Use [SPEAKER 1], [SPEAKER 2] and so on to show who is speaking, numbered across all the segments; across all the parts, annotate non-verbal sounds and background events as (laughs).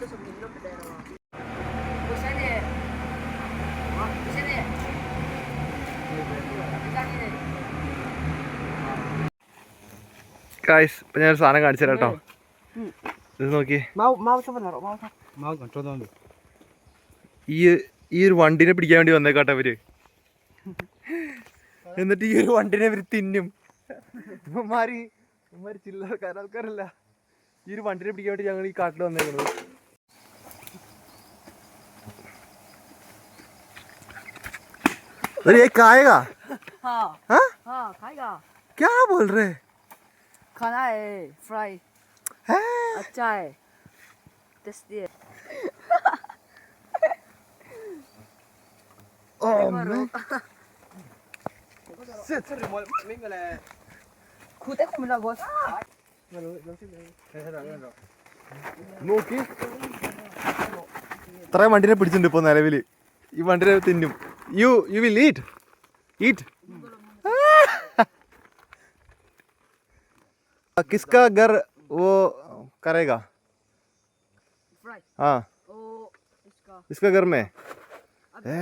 [SPEAKER 1] to something, no? Pero... Busan eh. Busan eh.
[SPEAKER 2] Guys ഇപ്പം ഞാൻ സാധനം കാണിച്ചു തരാം കേട്ടോ. ഇത് നോക്കി. ഈ ഈ ഒരു വണ്ടിനെ പിടിക്കാൻ വേണ്ടി വന്നേക്കാട്ടെ ഇവർ. (laughs) എന്നിട്ട് ഈ ഒരു വണ്ടിനെ ഇവർ തിന്നും. ഇവന്മാര് ഇവന്മാര് ചില്ലറക്കാരാൾക്കാരല്ല ഈ ഒരു വണ്ടിനെ പിടിക്കാൻ വേണ്ടി ഞങ്ങൾ ഈ കാട്ടിൽ വന്നേക്കുന്നത് अरे ये खाएगा
[SPEAKER 1] हाँ
[SPEAKER 2] हाँ
[SPEAKER 1] हाँ खाएगा
[SPEAKER 2] क्या बोल रहे
[SPEAKER 1] खाना है फ्राई
[SPEAKER 2] हैं
[SPEAKER 1] अच्छा है टेस्टी है
[SPEAKER 2] Oh man.
[SPEAKER 1] खुदे को मिला बॉस
[SPEAKER 2] നോക്കി ഇത്രയും വണ്ടിനെ പിടിച്ചിട്ടുണ്ട് ഇപ്പൊ നിലവില് ഈ വണ്ടിനെ തിന്നും you you will eat eat (laughs) किसका घर वो करेगा
[SPEAKER 1] फ्राई
[SPEAKER 2] हाँ
[SPEAKER 1] ओ इसका
[SPEAKER 2] इसका घर में ഏ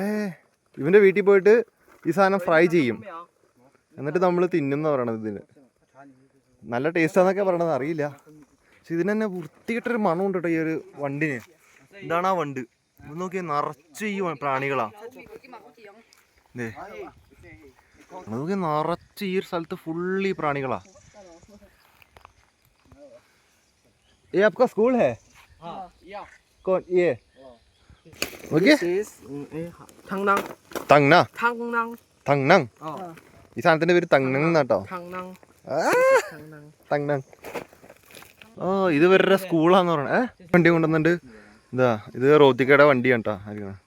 [SPEAKER 2] ഇവന്റെ വീട്ടിൽ പോയിട്ട് ഈ സാധനം ഫ്രൈ ചെയ്യും എന്നിട്ട് നമ്മൾ തിന്നും എന്ന് പറയണത് ഇതിന് നല്ല ടേസ്റ്റ് ആന്നൊക്കെ പറയണത് അറിയില്ല പക്ഷെ ഇതിന് തന്നെ വൃത്തികെട്ടൊരു മണം ഉണ്ട് കേട്ടോ ഈ ഒരു വണ്ടിന് ഇതാണ് ആ വണ്ട് ഇത് നോക്കിയാൽ നിറച്ച് ഈ വ- പ്രാണികളാ ദേ അത് നോക്കിയാൽ നിറച്ച് ഈ ഒരു സ്ഥലത്ത് ഫുള്ള് ഈ പ്രാണികളാ ये आपका स्कूल है कौन ये okay
[SPEAKER 3] is thang nang
[SPEAKER 2] തങ്ന
[SPEAKER 3] thang nang
[SPEAKER 2] തങ്നങ്
[SPEAKER 3] oh
[SPEAKER 2] ഈ സാധനത്തിന്റെ പേര് തങ്നങ് എന്നാട്ടോ
[SPEAKER 3] thang nang
[SPEAKER 2] ആ,
[SPEAKER 3] thang nang
[SPEAKER 2] തങ്നങ് ഓ ഇത് ഇവരുടെ സ്കൂളാന്ന് പറയണേ ഏ വണ്ടി കൊണ്ടുവന്നിട്ട് ഇതാ ഇത് റോത്തിക്കയുടെ വണ്ടിയാണ് കേട്ടോ ആയിരിക്കണം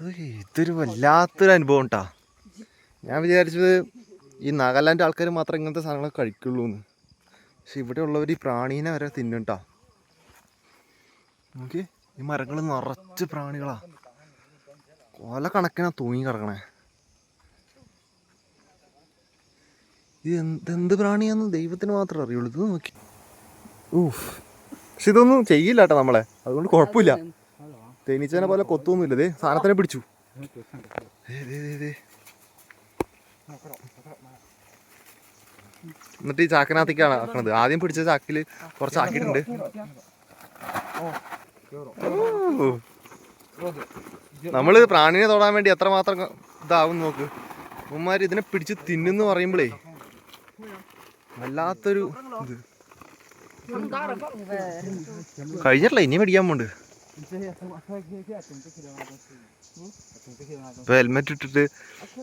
[SPEAKER 2] ഇതൊരു വല്ലാത്തൊരു അനുഭവം കേട്ടാ ഞാൻ വിചാരിച്ചത് ഈ നാഗാലാൻഡ് ആൾക്കാർ മാത്രം ഇങ്ങനത്തെ സാധനങ്ങളൊക്കെ കഴിക്കുള്ളൂ എന്ന് പക്ഷെ ഇവിടെ ഉള്ളവർ ഈ പ്രാണീനെ വരെ തിന്നുണ്ടാ നോക്കി ഈ മരങ്ങൾ നിറച്ച് പ്രാണികളാ. കൊല കണക്കിനാ തൂങ്ങി കിടക്കണേ. ഇത് എന്ത് എന്ത് പ്രാണിയാന്ന് ദൈവത്തിന് മാത്രമേ അറിയുള്ളൂ. ഇത് നോക്കി. ഊഫ് പക്ഷെ ഇതൊന്നും ചെയ്യില്ല കേട്ടോ നമ്മളെ. അതുകൊണ്ട് കുഴപ്പമില്ല. തേനീച്ചനെ പോലെ കൊത്തൊന്നുമില്ല ദേ സാധനത്തിനെ പിടിച്ചു. എന്നിട്ട് ഈ ചാക്കിനകത്തേക്കാണ് ആക്കണത് ആദ്യം പിടിച്ച ചാക്കിൽ കുറച്ച് ആക്കിയിട്ടുണ്ട്. നമ്മൾ പ്രാണിനെ തൊടാൻ വേണ്ടി എത്രമാത്രം ഇതാവും നോക്ക്. ഉമ്മാര് ഇതിനെ പിടിച്ച് തിന്നെന്ന് പറയുമ്പോഴേ വല്ലാത്തൊരു കഴിഞ്ഞിട്ടില്ല ഇനി മേടിക്കാൻ പോണ്ട്. ഇപ്പൊ ഹെൽമെറ്റ് ഇട്ടിട്ട്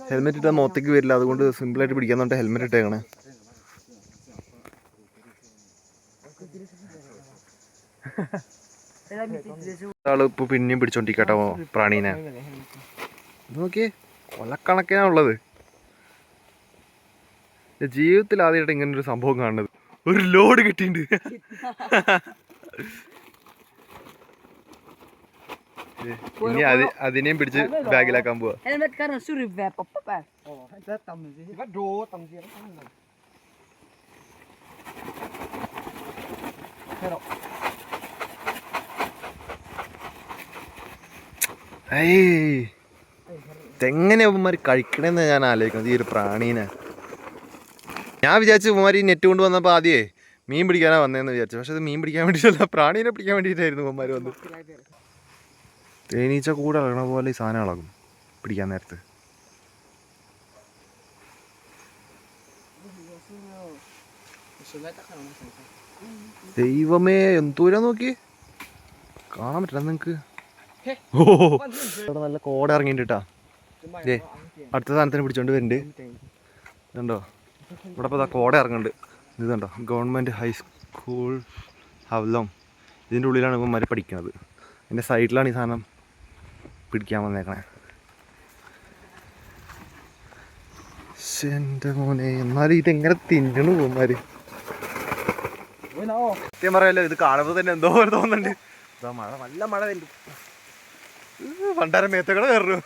[SPEAKER 2] ഹെൽമെറ്റ് ഇട്ടാൽ മുഖത്തേക്ക് വരില്ല. അതുകൊണ്ട് സിമ്പിൾ ആയിട്ട് പിടിക്കാൻ ഹെൽമെറ്റ് ഇട്ടേക്കണേ. ആൾ പിന്നെയും പിടിച്ചോണ്ടിരിക്കട്ടോ പ്രാണീനെ. നോക്കിയേ കൊലക്കണക്കിനാണുള്ളത് ജീവിതത്തിൽ ആദ്യമായിട്ട് ഇങ്ങനൊരു സംഭവം കാണുന്നത്. ഒരു ലോഡ് കിട്ടിയിട്ടുണ്ട്. ഇനി അതിനെയും പിടിച്ച് ബാഗിലാക്കാൻ പോവാ. എങ്ങനെ ഉമ്മാരി കഴിക്കണേന്ന് ഞാൻ ആലോചിക്കുന്നത് ഈ ഒരു പ്രാണീനെ. ഞാൻ വിചാരിച്ചു ഉമ്മാരി നെറ്റ് കൊണ്ട് വന്നപ്പോ ആദ്യേ മീൻ പിടിക്കാനാ വന്നതെന്ന് വിചാരിച്ചു. പക്ഷെ അത് മീൻ പിടിക്കാൻ വേണ്ടിട്ടല്ല പ്രാണീനെ പിടിക്കാൻ വേണ്ടിട്ടായിരുന്നു ഇവന്മാർ വന്നു തേനീച്ച കൂടെ ഇളകണ പോലെ ഈ സാധനം ഇളകും. പിടിക്കാൻ നേരത്ത്. ദൈവമേ എന്തൂരാ നോക്കി കാണാൻ പറ്റില്ല നിങ്ങക്ക്. ഓ. ഇവിടെ നല്ല കോട ഇറങ്ങിയിട്ടാ ഏ അടുത്ത സാധനത്തിന് പിടിച്ചോണ്ട് വരുന്നുണ്ട് ഇതുണ്ടോ? ഇവിടെ ഇപ്പോൾ കോട ഇറങ്ങുന്നുണ്ട് ഇതുണ്ടോ? ഗവൺമെന്റ് ഗവൺമെന്റ് ഹൈസ്കൂൾ ഹവലോങ്. ഇതിന്റെ ഉള്ളിലാണ് ഇവന്മാര് മരി പഠിക്കുന്നത് എന്റെ സൈഡിലാണ് ഈ സാധനം. പിടിക്കാൻ വന്നേക്കണേ. എന്റെ മോനെ എന്നാലും ഇതെങ്ങനെ തിന്നണു പോകുമാര് സത്യം പറയാലോ ഇത് കാണുമ്പോൾ തന്നെ എന്തോ പോലെ തോന്നുന്നുണ്ട്. ഇതാ മഴ നല്ല മഴ വരുന്നു പണ്ടാരം മേത്തക്കടെ കയറുന്നു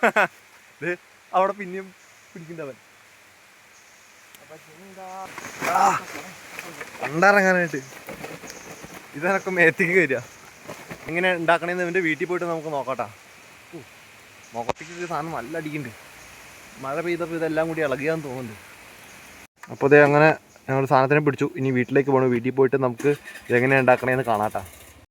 [SPEAKER 2] ദേ, അവിടെ പിന്നെയും പിടിക്കണ്ടവൻ പണ്ടിറങ്ങാനായിട്ട്. ഇതെനക്ക് മേത്തേക്ക് വരിക എങ്ങനെ ഉണ്ടാക്കണേന്ന് ഇവന്റെ വീട്ടിൽ പോയിട്ട് നമുക്ക് നോക്കാട്ടാ. മുഖത്തേക്ക് സാധനം നല്ല അടിക്കുന്നുണ്ട്. മഴ പെയ്തപ്പോൾ ഇതെല്ലാം കൂടി ഇളകിയാന്ന് തോന്നുന്നുണ്ട്. അപ്പോൾ അതേ അങ്ങനെ ഞങ്ങൾ സാധനത്തിനെ പിടിച്ചു. ഇനി വീട്ടിലേക്ക് പോകണം വീട്ടിൽ പോയിട്ട് നമുക്ക് ഇതെങ്ങനെ ഉണ്ടാക്കണേന്ന് കാണാട്ടാ.